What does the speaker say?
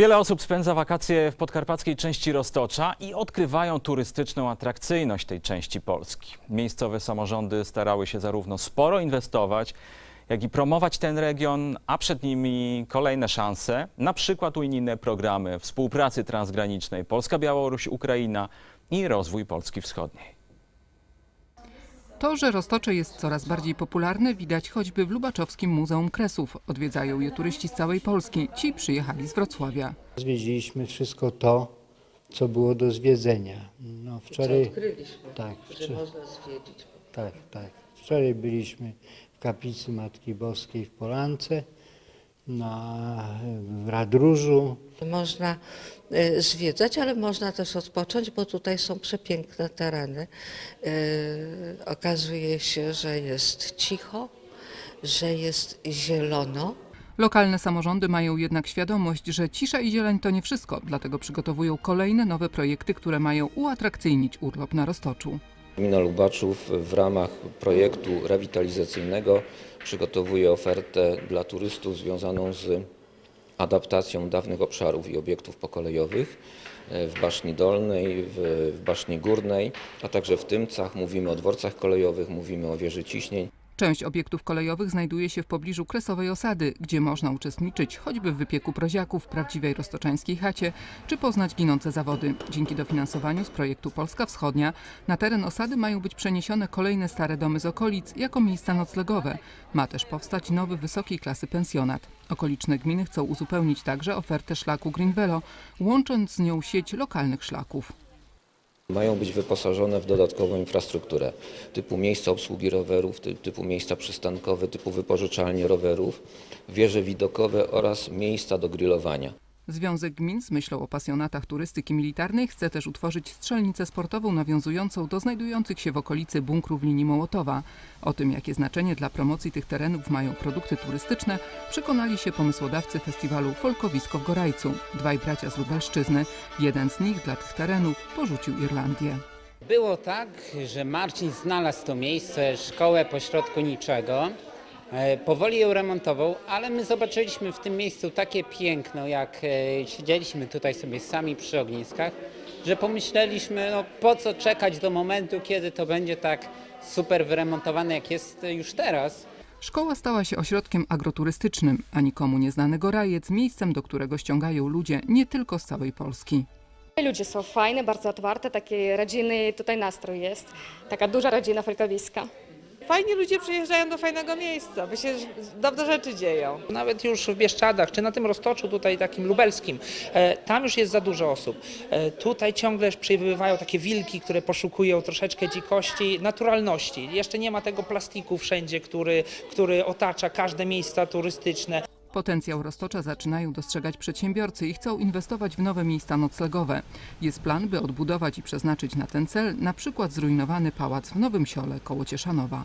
Wiele osób spędza wakacje w podkarpackiej części Roztocza i odkrywają turystyczną atrakcyjność tej części Polski. Miejscowe samorządy starały się zarówno sporo inwestować, jak i promować ten region, a przed nimi kolejne szanse, na przykład unijne programy współpracy transgranicznej Polska-Białoruś-Ukraina i rozwój Polski Wschodniej. To, że Roztocze jest coraz bardziej popularne, widać choćby w Lubaczowskim Muzeum Kresów. Odwiedzają je turyści z całej Polski. Ci przyjechali z Wrocławia. Zwiedziliśmy wszystko to, co było do zwiedzenia. No, wczoraj, Odkryliśmy, tak, że wczor- można zwiedzić. tak, tak. Wczoraj byliśmy w kaplicy Matki Boskiej w Polance, na, w Radróżu. Można e, zwiedzać, ale można też odpocząć, bo tutaj są przepiękne tereny. E, Okazuje się, że jest cicho, że jest zielono. Lokalne samorządy mają jednak świadomość, że cisza i zieleń to nie wszystko, dlatego przygotowują kolejne nowe projekty, które mają uatrakcyjnić urlop na Roztoczu. Gmina Lubaczów w ramach projektu rewitalizacyjnego przygotowuje ofertę dla turystów związaną z adaptacją dawnych obszarów i obiektów pokolejowych e, w Baszni Dolnej, w, w Baszni Górnej, a także w Tymcach. Mówimy o dworcach kolejowych, mówimy o wieży ciśnień. Część obiektów kolejowych znajduje się w pobliżu Kresowej Osady, gdzie można uczestniczyć choćby w wypieku proziaków prawdziwej roztoczańskiej chacie, czy poznać ginące zawody. Dzięki dofinansowaniu z projektu Polska Wschodnia na teren osady mają być przeniesione kolejne stare domy z okolic jako miejsca noclegowe. Ma też powstać nowy wysokiej klasy pensjonat. Okoliczne gminy chcą uzupełnić także ofertę szlaku Green Velo, łącząc z nią sieć lokalnych szlaków. Mają być wyposażone w dodatkową infrastrukturę typu miejsca obsługi rowerów, ty- typu miejsca przystankowe, typu wypożyczalnie rowerów, wieże widokowe oraz miejsca do grillowania. Związek Gmin z myślą o pasjonatach turystyki militarnej chce też utworzyć strzelnicę sportową nawiązującą do znajdujących się w okolicy bunkrów linii Mołotowa. O tym, jakie znaczenie dla promocji tych terenów mają produkty turystyczne, przekonali się pomysłodawcy festiwalu Folkowisko w Gorajcu. Dwaj bracia z Lubelszczyzny. Jeden z nich dla tych terenów porzucił Irlandię. Było tak, że Marcin znalazł to miejsce, szkołę pośrodku niczego. E, Powoli ją remontował, ale my zobaczyliśmy w tym miejscu takie piękno, jak e, siedzieliśmy tutaj sobie sami przy ogniskach, że pomyśleliśmy, no po co czekać do momentu, kiedy to będzie tak super wyremontowane, jak jest już teraz. Szkoła stała się ośrodkiem agroturystycznym, a nikomu nieznany Gorajec miejscem, do którego ściągają ludzie nie tylko z całej Polski. Ludzie są fajne, bardzo otwarte, taki rodzinny tutaj nastrój jest. Taka duża rodzina Folkowiska. Fajni ludzie przyjeżdżają do fajnego miejsca, bo się dobre rzeczy dzieją. Nawet już w Bieszczadach, czy na tym roztoczu tutaj takim lubelskim, e, tam już jest za dużo osób. E, Tutaj ciągle przybywają takie wilki, które poszukują troszeczkę dzikości, naturalności. Jeszcze nie ma tego plastiku wszędzie, który, który otacza każde miejsca turystyczne. Potencjał Roztocza zaczynają dostrzegać przedsiębiorcy i chcą inwestować w nowe miejsca noclegowe. Jest plan, by odbudować i przeznaczyć na ten cel na przykład zrujnowany pałac w Nowym Siole koło Cieszanowa.